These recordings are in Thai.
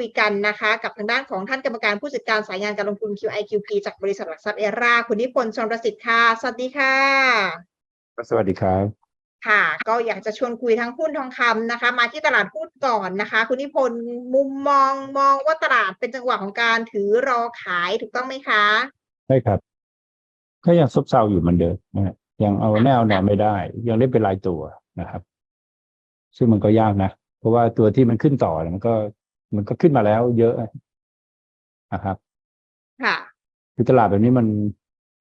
คุยกันนะคะ กับทางด้านของท่านกรรมการผู้จัดการสายงานการลงทุน QIQP จากบริษัทหลักทรัพย์เอราคุณนิพนธ์ชนประสิทธิ์ค่ะ สวัสดีค่ะ สวัสดีครับค่ะ ก็อยากจะชวนคุยทั้งหุ้นทองคำนะคะ มาที่ตลาดหุ้นก่อนนะคะ คุณนิพนธ์มุมมองมองว่าตลาดเป็นจังหวะของการถือรอขายถูกต้องไหมคะใช่ครับ ก็ยังซบเซาอยู่เหมือนเดิมนะฮะยังเอาแนวแนวไม่ได้ ยังเล่นเป็นรายตัวนะครับ ซึ่งมันก็ยากนะ เพราะว่าตัวที่มันขึ้นต่อเนี่ยมันก็ มันก็ขึ้นมาแล้วเยอะนะครับ ค่ะ คือตลาดแบบนี้มัน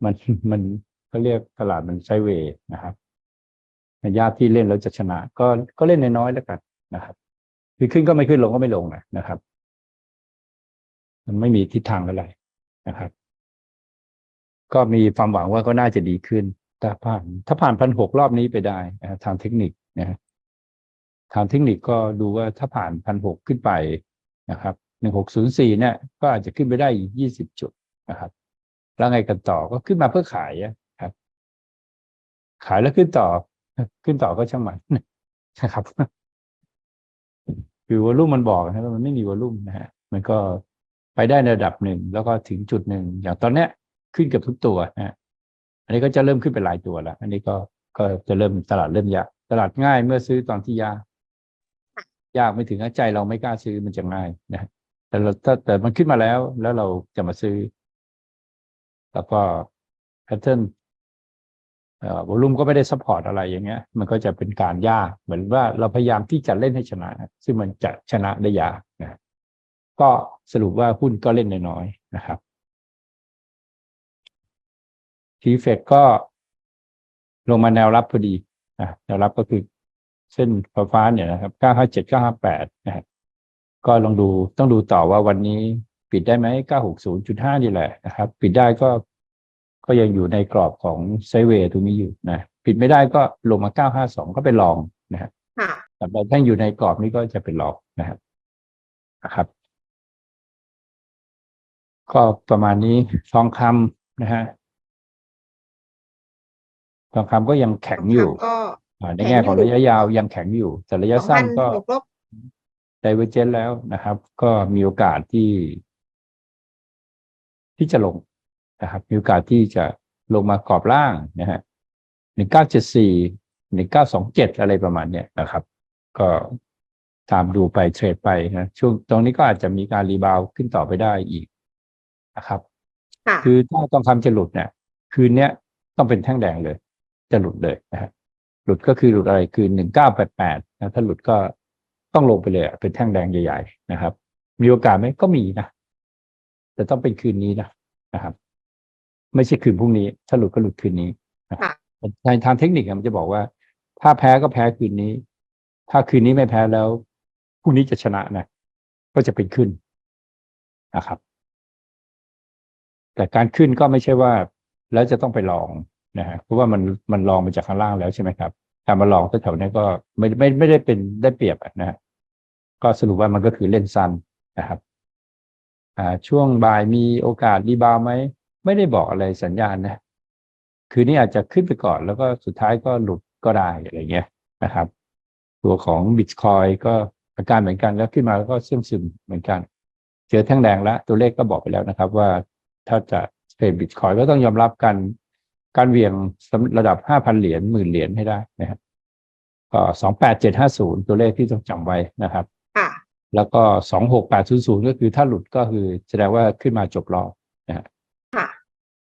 มันมันเขาเรียกตลาดมันไซด์เวย์นะครับมันยากที่เล่นแล้วจะชนะ ก็ก็เล่นน้อยๆแล้วกันนะครับ คือขึ้นก็ไม่ขึ้นลงก็ไม่ลงนะนะครับ มันไม่มีทิศทางอะไรนะครับ ก็มีความหวังว่าก็น่าจะดีขึ้นถ้าผ่าน ถ้าผ่านพันหกรอบนี้ไปได้นะครับทางเทคนิคนะฮะทางเทคนิคก็ดูว่าถ้าผ่านพันหกขึ้นไป นะครับหนึ่งหกศูนย์สี่เนี่ยก็อาจจะขึ้นไปได้อีกยี่สิบจุดนะครับแล้วไงกันต่อก็ขึ้นมาเพื่อขายอะครับ ขายแล้วขึ้นต่อ ขึ้นต่อก็ช่างมันนะครับคือวอลุ่มมันบอกนะว่ามันไม่มีวอลุ่มนะฮะมันก็ไปได้ในระดับหนึ่งแล้วก็ถึงจุดหนึ่งอย่างตอนเนี้ยขึ้นเกับทุกตัวนะฮะอันนี้ก็จะเริ่มขึ้นเป็นรายตัวแล้ว อันนี้ก็ก็จะเริ่มตลาดเริ่มยากตลาดง่ายเมื่อซื้อตอนที่ยาก ยากไม่ถึงกับใจเราไม่กล้าซื้อมันจะง่ายนะแต่เราถ้าแต่มันขึ้นมาแล้วแล้วเราจะมาซื้อ แล้วก็แพทเทิร์นวอลุ่มก็ไม่ได้ซัพพอร์ตอะไรอย่างเงี้ย มันก็จะเป็นการยาก เหมือนว่าเราพยายามที่จะเล่นให้ชนะ ซึ่งมันจะชนะได้ยากนะก็สรุปว่าหุ้นก็เล่นน้อยๆนะครับทีเฟดก็ลงมาแนวรับพอดีนะแนวรับก็คือ เส้นฟ้าฟ้าๆเนี่ยนะครับ 957 958 นะครับ ก็ลองดูต้องดูต่อว่าวันนี้ปิดได้ไหม 960.5 นี่แหละนะครับ ปิดได้ก็ก็ยังอยู่ในกรอบของไซด์เวย์ตรงนี้อยู่นะ ปิดไม่ได้ก็ลงมา 952 ก็เป็นรองนะฮะค่ะแต่ถ้าอยู่ในกรอบนี้ก็จะเป็นรองนะครับนะครับ ก็ประมาณนี้ทองคำนะฮะทองคำก็ยังแข็งอยู่ก็อ่า ในแง่ของระยะยาวยังแข็งอยู่ แต่ระยะสั้นก็บวกลบไดเวอร์เจนแล้วนะครับ ก็มีโอกาสที่ ที่จะลงนะครับ มีโอกาสที่จะลงมากรอบล่างนะฮะหนึ่งเก้าเจ็ดสี่หนึ่งเก้าสองเจ็ดอะไรประมาณเนี้ยนะครับ ก็ตามดูไปเทรดไปนะช่วงตรงนี้ก็อาจจะมีการรีบาวด์ขึ้นต่อไปได้อีกนะครับค่ะคือถ้าต้องคำจะหลุดเนี่ยคืนเนี้ยต้องเป็นแท่งแดงเลย จะหลุดเลยนะฮะ หลุดก็คือหลุดอะไรคือหนึ่งเก้าแปดแปดนะถ้าหลุดก็ต้องลงไปเลยอะเป็นแท่งแดงใหญ่ๆนะครับ มีโอกาสไหมก็มีนะแต่ต้องเป็นคืนนี้นะนะครับ ไม่ใช่คืนพรุ่งนี้ ถ้าหลุดก็หลุดคืนนี้นะค่ะในทางเทคนิคอะมันจะบอกว่า ถ้าแพ้ก็แพ้คืนนี้ ถ้าคืนนี้ไม่แพ้แล้วพรุ่งนี้จะชนะนะก็จะเป็นขึ้นนะครับ แต่การขึ้นก็ไม่ใช่ว่า แล้วจะต้องไปลอง นะฮะเพราะว่ามันมันลองมาจากข้างล่างแล้วใช่ไหมครับการมาลองแถวๆนี้ก็ไม่ไม่ไม่ได้เป็นได้เปรียบนะฮะก็สรุปว่ามันก็คือเล่นสั้นนะครับอ่าช่วงบ่ายมีโอกาสรีบาวด์ไหมไม่ได้บอกอะไรสัญญาณนะคืนนี้อาจจะขึ้นไปก่อน แล้วก็สุดท้ายก็หลุดก็ได้อะไรเงี้ยนะครับ ตัวของบิตคอยก็อาการเหมือนกันแล้วขึ้นมาแล้วก็ซึมซึมเหมือนกันเจอแท่งแดงแล้วตัวเลขก็บอกไปแล้วนะครับ ว่าถ้าจะเทรดบิตคอยก็ต้องยอมรับกัน การเหวียงสำระดับห้าพันเหรียญหมื่นเหรียญให้ได้นะครับก็สองแปดเจ็ดห้าศูนย์ตัวเลขที่ต้องจำไว้นะครับค่ะแล้วก็สองหกแปดศูนย์ศูนย์ก็คือถ้าหลุดก็คือแสดงว่าขึ้นมาจบรอบนะฮะค่ะ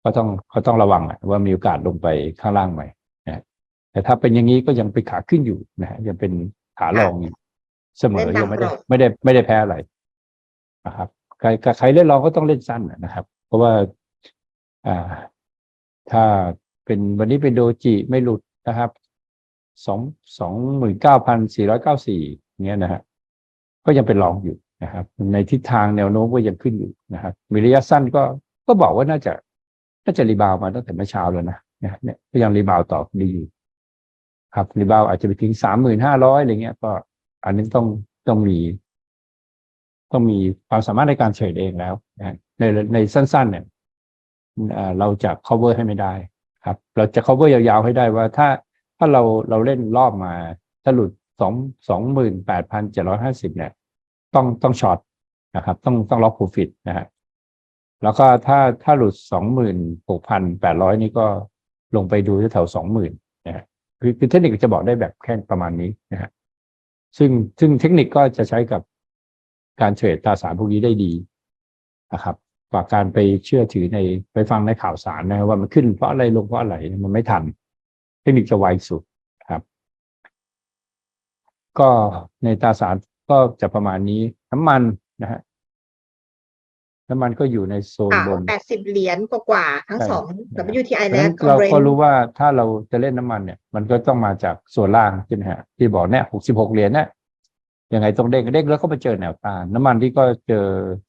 ก็ต้องก็ต้องระวังอะว่ามีโอกาสลงไปข้างล่างไหมนะฮะแต่ถ้าเป็นอย่างนี้ก็ยังเป็นขาขึ้นอยู่นะฮะยังเป็นขาลงอยู่เสมอเล่นตามยังไม่ได้กรอบไม่ได้ไม่ได้แพ้อะไรนะครับใครใครเล่นรองก็ต้องเล่นสั้นอะนะครับ เพราะว่า อ่า ถ้าเป็นวันนี้เป็นโดจิไม่หลุดนะครับสองสองหมื่นเก้าพันสี่ร้อยเก้าสี่เงี้ยนะฮะก็ยังเป็นรองอยู่นะครับ ในทิศทางแนวโน้มก็ยังขึ้นอยู่นะครับมีระยะสั้นก็ก็บอกว่าน่าจะน่าจะรีบาวมาตั้งแต่เมื่อเช้าแล้วนะเนี่ยก็ยังรีบาวต่อดีอยู่ครับรีบาวอาจจะไปถึงสามหมื่นห้าร้อยอะไรเงี้ย ก็อันนี้ต้องต้องมี ต้องมีความสามารถในการเทรดเองแล้วนะในในสั้น ๆ เนี่ย เราจะ cover ให้ไม่ได้ครับ เราจะ cover ยาวๆให้ได้ว่าถ้าถ้าเราเราเล่นรอบมาถ้าหลุดสองสองหมื่นแปดพันเจ็ดร้อยห้าสิบเนี่ย ต้องต้องช็อตนะครับ ต้องต้องล็อก profit นะฮะแล้วก็ถ้าถ้าหลุดสองหมื่นหกพันแปดร้อยนี่ก็ลงไปดูแถวสองหมื่นนะฮะคือคือเทคนิคจะบอกได้แบบแค่ประมาณนี้นะฮะซึ่งซึ่งเทคนิคก็จะใช้กับการเทรดตราสารพวกนี้ได้ดีนะครับ กว่าการไปเชื่อถือในไปฟังในข่าวสารนะว่ามันขึ้นเพราะอะไรลงเพราะอะไรมันไม่ทันเทคนิคจะไวสุดครับ ก็ในตราสารก็จะประมาณนี้น้ำมันนะฮะน้ำมันก็อยู่ในโซนค่ะบนแปดสิบเหรียญกว่าๆทั้งใช่สองนะครับ WTI เพราะและฉะนั้นเรา Brent ก็รู้ว่าถ้าเราจะเล่นน้ำมันเนี่ย มันก็ต้องมาจากส่วนล่างใช่ไหมฮะที่บอกเนี่ยหกสิบหกเหรียญเนี่ยยังไงต้องเด้งเด้งแล้วก็ไปเจอแนวต้านน้ำมันที่ก็เจอ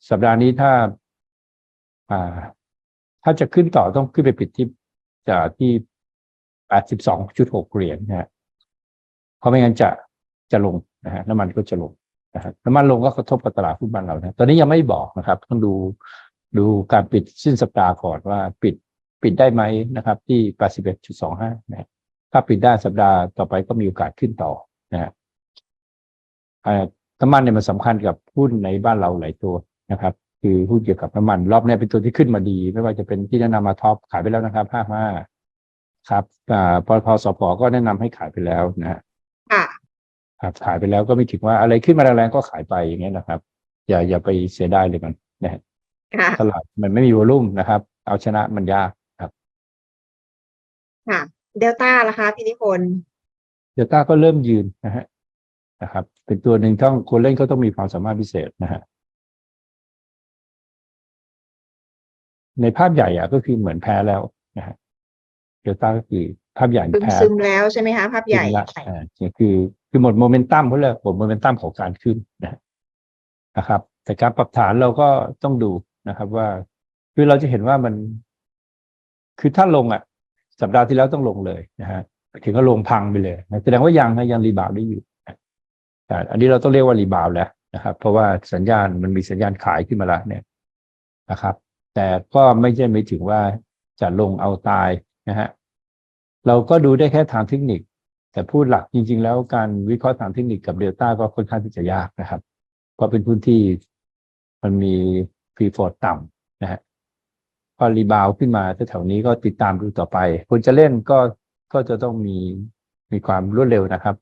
สัปดาห์นี้ถ้าอ่า ถ้าจะขึ้นต่อต้องขึ้นไปปิดที่จาที่แปดสิบสองจุดหกเหรียญนะฮะเพราะไม่งั้นจะจะลงนะฮะน้ำมันก็จะลงนะฮะน้ำมันลงก็กระทบกับตลาดหุ้นบ้านเรานะตอนนี้ยังไม่บอกนะครับ ต้องดูดูการปิดสิ้นสัปดาห์ก่อนว่าปิดปิดได้ไหมนะครับ ที่81.25นะฮะถ้าปิดได้สัปดาห์ต่อไปก็มีโอกาสขึ้นต่อนะฮะน้ำมันเนี่ยมันสำคัญกับหุ้นในบ้านเราหลายตัวนะครับ คือหุ้นเกี่ยวกับน้ำมัน รอบเนี้ยเป็นตัวที่ขึ้นมาดี ไม่ว่าจะเป็นที่แนะนำมาท็อปขายไปแล้วนะครับห้าห้าครับอ่าปตทสพก็แนะนำให้ขายไปแล้วนะฮะค่ะครับขายไปแล้วก็ไม่ถึงว่าอะไรขึ้นมาแรงๆก็ขายไปอย่างเงี้ยนะครับ อย่าอย่าไปเสียดายเลยมันนะฮะค่ะตลาดมันไม่มีวอลุ่มนะครับ เอาชนะมันยากครับค่ะเดลต้าล่ะคะพี่นิพนธ์เดลต้าก็เริ่มยืนนะฮะนะครับ เป็นตัวหนึ่งต้องคนเล่นก็ต้องมีความสามารถพิเศษนะฮะ ในภาพใหญ่อะก็คือเหมือนแพ้แล้วนะฮะเดลต้าก็คือภาพใหญ่ซึมแพ้ซึมๆแล้วใช่ไหมคะภาพใหญ่จริงละอ่าคือคือหมดโมเมนตัมเขาเลยหมดโมเมนตัมของการขึ้นนะนะครับ แต่การปรับฐานเราก็ต้องดูนะครับ ว่าคือเราจะเห็นว่ามัน คือถ้าลงอะ สัปดาห์ที่แล้วต้องลงเลยนะฮะถึงก็ลงพังไปเลยนะแสดงว่ายังนะยังรีบาวด์ได้อยู่นะแต่อันนี้เราต้องเรียกว่ารีบาวด์แล้วนะครับ เพราะว่าสัญญาณมันมีสัญญาณขายขึ้นมาแล้วเนี่ยนะครับ แต่ก็ไม่ใช่ไม่ถึงว่าจะลงเอาตายนะฮะเราก็ดูได้แค่ทางเทคนิค แต่พูดหลักจริง ๆ แล้วการวิเคราะห์ทางเทคนิคกับเดลต้าก็ค่อนข้างที่จะยากนะครับ เพราะเป็นพื้นที่มันมีฟรีโฟร์ต่ำนะฮะพอรีบาวขึ้นมาแถวๆนี้ก็ติดตามดูต่อไปคนจะเล่นก็ก็จะต้องมีมีความรวดเร็วนะครับ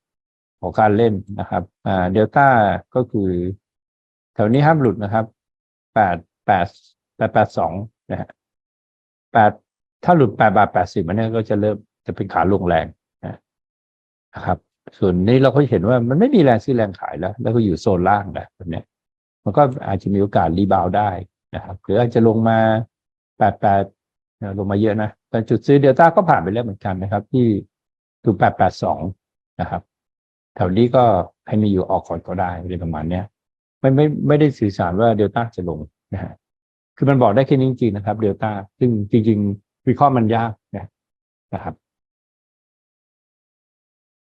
ของการเล่นนะครับอ่าเดลต้าก็คือ แถวนี้ห้ามหลุดนะครับแปดแปด แปดแปดสองนะฮะแปดถ้าหลุดแปดบาทแปดสิบมันเนี่ยก็จะเริ่มจะเป็นขาลงแรงนะครับ ส่วนนี้เราก็เห็นว่ามันไม่มีแรงซื้อแรงขายแล้ว แล้วก็อยู่โซนล่างแหละแบบนี้มันก็อาจจะมีโอกาสรีบาวได้นะครับหรืออาจจะลงมาแปดแปดลงมาเยอะนะแต่จุดซื้อเดลต้าก็ผ่านไปแล้วเหมือนกันนะครับ ที่ถูกแปดแปดสองนะครับแถวนี้ก็ให้มีอยู่ออกก่อนก็ได้อะไรประมาณเนี้ยไม่ไม่ไม่ได้สื่อสารว่าเดลต้าจะลงนะฮะ คือมันบอกได้แค่นี้จริงๆนะครับเดลต้าซึ่งจริง ๆ วิเคราะห์มันยากนะนะครับ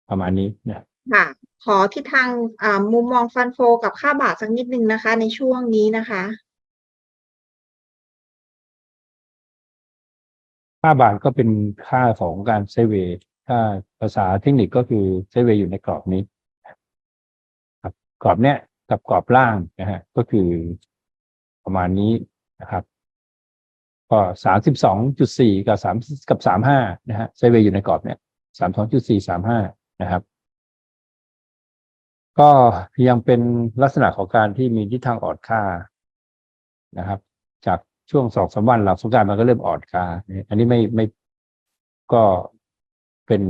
ประมาณนี้นะค่ะ ขอทิศทางอ่ามุมมองฟันโฟ กับค่าบาทสักนิดนึงนะคะ ในช่วงนี้นะคะ ค่าบาทก็เป็นค่าของการไซด์เวย์ถ้าภาษาเทคนิคก็คือไซด์เวย์อยู่ในกรอบนี้ครับกรอบเนี้ยกับกรอบล่างนะฮะก็คือประมาณนี้ นะครับก็สามสิบสองจุดสี่กับสามกับสามห้านะฮะไซเวย์อยู่ในกรอบเนี้ยสามสองจุดสี่สามห้านะครับ ก็ยังเป็นลักษณะของการที่มีทิศทางอ่อนค่านะครับ จากช่วงสองสามวันหลังสงการมันก็เริ่มอ่อนค่าอันนี้ไม่ไม่ก็เป็น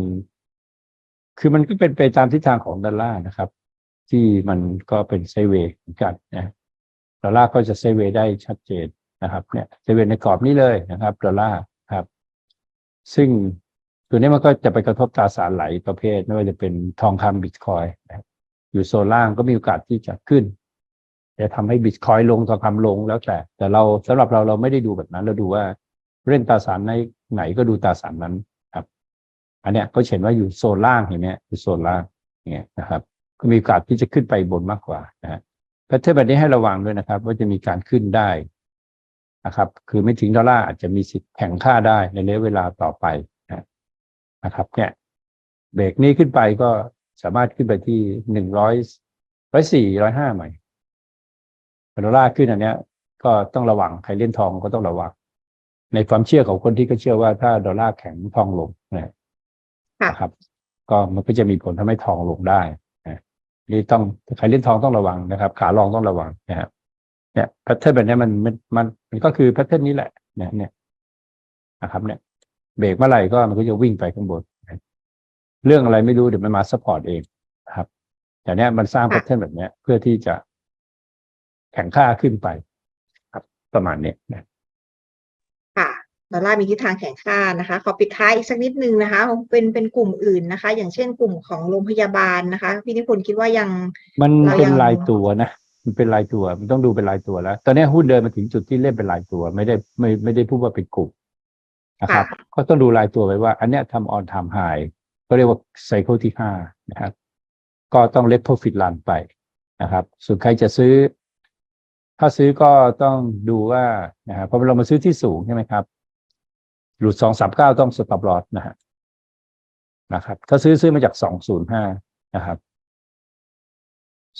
คือมันก็เป็นไปตามทิศทางของดอลลาร์นะครับ ที่มันก็เป็นไซเวย์เหมือนกันนะดอลลาร์ก็จะไซเวย์ได้ชัดเจน นะครับเนี่ยไซด์เวย์ในกรอบนี้เลยนะครับดอลลาร์ครับ ซึ่งตัวนี้มันก็จะไปกระทบตราสารไหลประเภทไม่ว่าจะเป็นทองคำบิตคอยนะอยู่โซนล่างก็มีโอกาสที่จะขึ้น จะทำให้บิตคอยลงทองคำลงแล้วแต่ แต่เราสำหรับเราเราไม่ได้ดูแบบนั้นเราดูว่าเล่นตราสารในไหนก็ดูตราสารนั้นครับ อันเนี้ยก็เห็นว่าอยู่โซนล่างเห็นไหมอยู่โซนล่างอย่างเงี้ยนะครับ ก็มีโอกาสที่จะขึ้นไปบนมากกว่านะฮะแพทเทิร์นแบบนี้ให้ระวังด้วยนะครับ ว่าจะมีการขึ้นได้ นะครับ คือไม่ถึงดอลลาร์อาจจะมีสิทธิ์แข่งค่าได้ในระยะเวลาต่อไปนะนะครับ เนี่ยเบรกนี้ขึ้นไปก็สามารถขึ้นไปที่หนึ่งร้อยร้อยสี่ร้อยห้าใหม่ดอลลาร์ขึ้นอันเนี้ย ก็ต้องระวังใครเล่นทองก็ต้องระวัง ในความเชื่อของคนที่ก็เชื่อว่าถ้าดอลลาร์แข็งทองลงนะค่ะนะครับ ก็มันก็จะมีผลทำให้ทองลงได้นะนี่ต้องใครเล่นทองต้องระวังนะครับ ขาลองต้องระวังนะครับ เนี่ยแพทเทิร์นแบบเนี้ยมันมันมันมันก็คือแพทเทิร์นนี้แหละเนี่ยเนี่ยนะครับเนี่ยเบรกเมื่อไหร่ก็มันก็จะวิ่งไปข้างบนนะเรื่องอะไรไม่รู้เดี๋ยวมันมาซัพพอร์ตเองนะครับแต่เนี้ยมันสร้างแพทเทิร์นแบบเนี้ยเพื่อที่จะแข่งค่าขึ้นไป ครับ ประมาณเนี้ยนะค่ะดอลลาร์มีทิศทางแข็งค่านะคะ ขอปิดท้ายอีกสักนิดนึงนะคะ เป็นเป็นกลุ่มอื่นนะคะ อย่างเช่นกลุ่มของโรงพยาบาลนะคะ พี่นิพนธ์คิดว่ายังมันเราเป็นยังรายตัวนะ มันเป็นรายตัว มันต้องดูเป็นรายตัวแล้ว ตอนนี้หุ้นเดินมาถึงจุดที่เล่นเป็นรายตัว ไม่ได้ไม่ไม่ได้พูดว่าเป็นกลุ่มนะครับ ก็ต้องดูรายตัวไว้ว่า อันเนี้ยทำออนทำไฮก็เรียกว่าไซเคิลที่ห้านะครับ ก็ต้องเล็ t โ r o ฟิตลันไปนะครับ ส่วนใครจะซื้อ ถ้าซื้อก็ต้องดูว่านะครับเพราะเรามาซื้อที่สูงใช่ไหมครับ หลุดสองสามเก้าต้องสต็อปลอสนะฮะนะครับ ถ้าซื้อซื้อมาจากสองศูนย์ห้านะครับ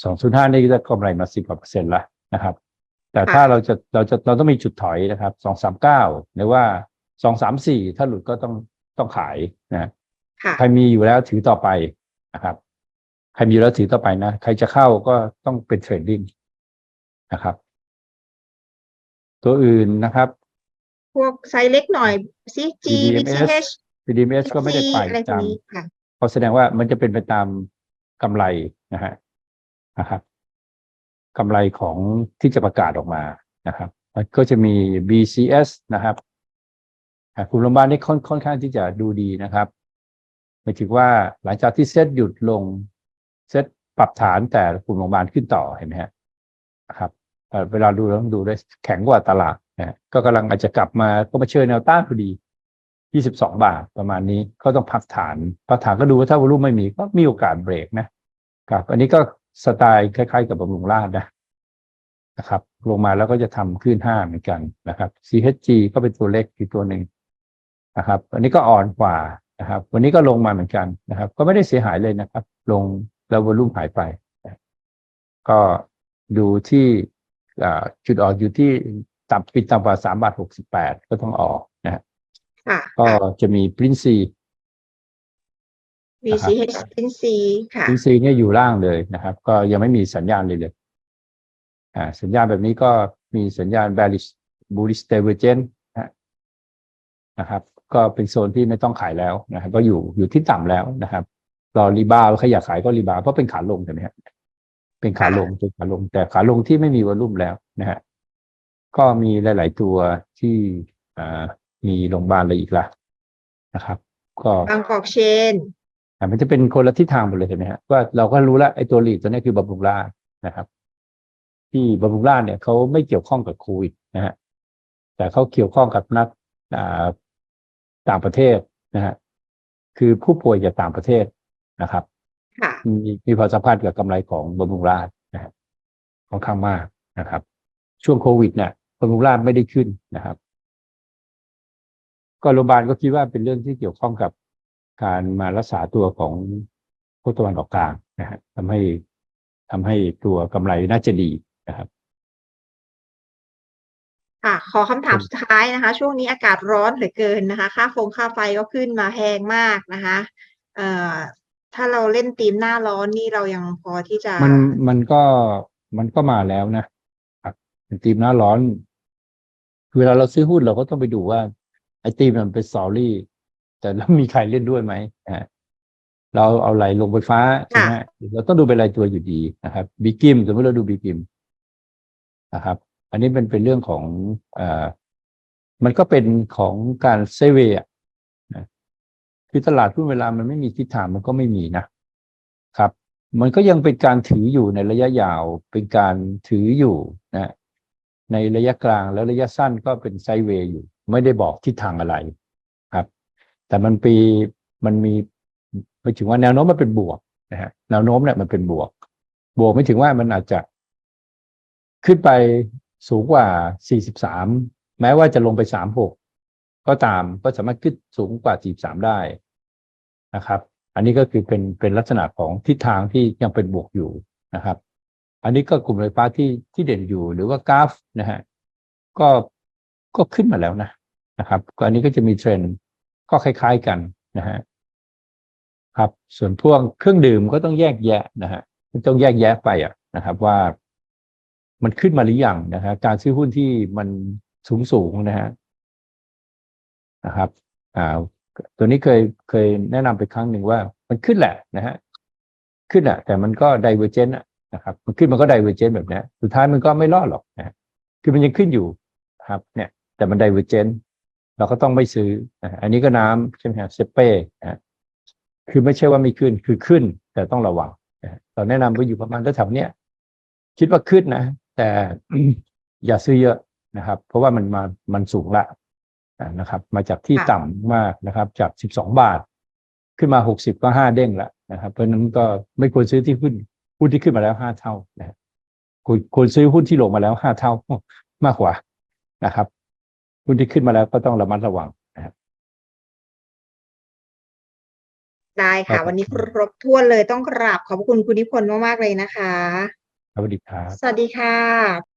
สองศูนย์ห้านี่ก็จะกำไรมาสิบกว่าเปอร์เซ็นต์ละนะครับ แต่ถ้าเราจะเราจะเราต้องมีจุดถอยนะครับสองสามเก้าหรือว่าสองสามสี่ถ้าหลุดก็ต้องต้องขายนะค่ะใครมีอยู่แล้วถือต่อไปนะครับ ใครมีอยู่แล้วถือต่อไปนะ ใครจะเข้าก็ต้องเป็นเทรดดิ้งนะครับ ตัวอื่นนะครับ พวกไซส์เล็กหน่อย CG BDMs BCH PDMS ก็ไม่ได้ไปอะไรพวกตามนี้ค่ะเพราะแสดงว่ามันจะเป็นไปตามกำไรนะฮะ นะครับกำไรของที่จะประกาศออกมานะครับ มันก็จะมี BCS นะครับกลุ่มโรงพยาบาลนี่ค่อนค่อนข้างที่จะดูดีนะครับหมายถึงว่าหลังจากที่เซตหยุดลงเซตปรับฐานแต่กลุ่มโรงพยาบาลขึ้นต่อเห็นไหมฮะนะครับเวลาดูแล้วต้องดูได้แข็งกว่าตลาดนะก็กำลังอาจจะกลับมาก็มาเชิญแนวต้านพอดี 22 บาทประมาณนี้ก็ต้องพักฐานพักฐานก็ดูว่าถ้าวอลุ่มไม่มีก็มีโอกาสเบรกนะครับ อันนี้ก็ สไตล์คล้ายๆกับบำรุงราชนะนะครับ ลงมาแล้วก็จะทำขึ้นห้าเหมือนกันนะครับ CHG ก็เป็นตัวเล็กอีกตัวหนึ่งนะครับ อันนี้ก็อ่อนกว่านะครับ วันนี้ก็ลงมาเหมือนกันนะครับ ก็ไม่ได้เสียหายเลยนะครับ ลงแล้ววอลุ่มหายไปนะก็ดูที่อ่าจุดออกอยู่ที่ต่ำปิดต่ำกว่าสามบาทหกสิบแปดก็ต้องออกนะฮะค่ะก็จะมีปรินซี VCH NC ค่ะปรินซีเนี่ยอยู่ล่างเลยนะครับ ก็ยังไม่มีสัญญาณเลยเลยอ่าสัญญาณแบบนี้ก็มีสัญญาณ bearish bullish divergence นะนะครับ ก็เป็นโซนที่ไม่ต้องขายแล้วนะครับ ก็อยู่อยู่ที่ต่ำแล้วนะครับรอรีบาวด์ใครอยากขายก็รีบาวด์เพราะเป็นขาลงใช่ไหมครับเป็นขาลงเป็นขาลง แต่ขาลงที่ไม่มีวอลุ่มแล้วนะฮะก็มีหลาย ๆ ตัวที่อ่ามีโรงพยาบาลอะไรอีกล่ะนะครับ ก็บางกอกเชนอะ มันจะเป็นคนละทิศทางหมดเลยเห็นไหมฮะว่าเราก็รู้แล้วไอ้ตัวหลีดตัวนี้คือบำรุงราษฎร์นะครับ ที่บำรุงราษฎร์เนี่ยเขาไม่เกี่ยวข้องกับโควิดนะฮะแต่เขาเกี่ยวข้องกับนักอ่าต่างประเทศนะฮะคือผู้ป่วยจากต่างประเทศนะครับค่ะมีมีความสัมพันธ์กับกำไรของบำรุงราษฎร์นะฮะค่อนข้างมากนะครับ ช่วงโควิดเนี่ยบำรุงราษฎร์ไม่ได้ขึ้นนะครับ ก็โรงพยาบาลก็คิดว่าเป็นเรื่องที่เกี่ยวข้องกับ การมารักษาตัวของพวกตะวันออกกลางนะฮะทำให้ทำให้ตัวกำไรน่าจะดีนะครับค่ะขอคำถามสุดท้ายนะคะ ช่วงนี้อากาศร้อนเหลือเกินนะคะ ค่าฟงค่าไฟก็ขึ้นมาแพงมากนะคะเอ่อถ้าเราเล่นธีมหน้าร้อนนี่เรายังพอที่จะ มันมันก็มันก็มาแล้วนะครับเป็นทีมหน้าร้อน เวลาเราซื้อหุ้นเราก็ต้องไปดูว่าไอ้ทีมมันเป็นสตอรี่ แต่แล้วมีใครเล่นด้วยไหมอ่าเราเอาไหลลงไฟฟ้าใช่ไหมเราต้องดูเป็นรายตัวอยู่ดีนะครับบีกิมสมมติเราดูบีกิมนะครับ อันนี้เป็นเป็นเรื่องของอ่ามันก็เป็นของการเซเวย์อะนะคือตลาดหุ้นเวลามันไม่มีทิศทางมันก็ไม่มีนะครับ มันก็ยังเป็นการถืออยู่ในระยะยาวเป็นการถืออยู่นะในระยะกลางแล้วระยะสั้นก็เป็นไซด์เวย์อยู่ ไม่ได้บอกทิศทางอะไรครับ แต่มันปีมันมีไม่ถึงว่าแนวโน้มมันเป็นบวกนะฮะแนวโน้มเนี่ยมันเป็นบวก บวกไม่ถึงว่ามันอาจจะ ขึ้นไปสูงกว่า 43 แม้ว่าจะลงไป 36 ก็ตามก็สามารถขึ้นสูงกว่า 43 ได้นะครับ อันนี้ก็คือเป็นเป็นลักษณะของทิศทางที่ยังเป็นบวกอยู่นะครับ อันนี้ก็กลุ่มไฟฟ้าที่ที่เด่นอยู่หรือว่ากราฟนะฮะก็ก็ขึ้นมาแล้วนะนะครับ ก็อันนี้ก็จะมีเทรนด์ ก็คล้าย ๆกันนะฮะครับ ส่วนพวกเครื่องดื่มก็ต้องแยกแยะนะฮะต้องแยกแยะไปอะนะครับ ว่ามันขึ้นมาหรือยังนะฮะการซื้อหุ้นที่มันสูงสูงๆนะฮะนะครับ อ่า ตัวนี้เคยเคยแนะนำไปครั้งหนึ่งว่า มันขึ้นแหละนะฮะขึ้นอะ แต่มันก็ไดเวอร์เจนต์นะครับ มันขึ้นมันก็ไดเวอร์เจนต์แบบนี้สุดท้ายมันก็ไม่รอดหรอกนะฮะคือมันยังขึ้นอยู่ครับ เนี่ย แต่มันไดเวอร์เจนต์ เราก็ต้องไม่ซื้อนะฮะอันนี้ก็น้ำใช่ไหมฮะเซเป้นะฮะคือไม่ใช่ว่าไม่ขึ้นคือขึ้น แต่ต้องระวังนะฮะเราแนะนำว่าอยู่ประมาณแถวๆเนี้ยคิดว่าขึ้นนะ แต่อย่าซื้อเยอะนะครับ เพราะว่ามันมามันสูงละอ่านะครับ มาจากที่ค่ะต่ำมากนะครับ จาก12บาท ขึ้นมา60ก็5เด้งแล้วนะครับ เพราะฉะนั้นก็ไม่ควรซื้อที่หุ้นหุ้นที่ขึ้นมาแล้ว5เท่านะครับควรควรซื้อหุ้นที่ลงมาแล้ว5เท่ามากกว่านะครับ หุ้นที่ขึ้นมาแล้วก็ต้องระมัดระวังนะครับ ได้ครัค่ะ บ วันนี้ครบถ้วนเลยต้องกราบขอบพระคุณคุณนิพนธ์มากๆเลยนะคะ สวัสดีครับ สวัสดีค่ะ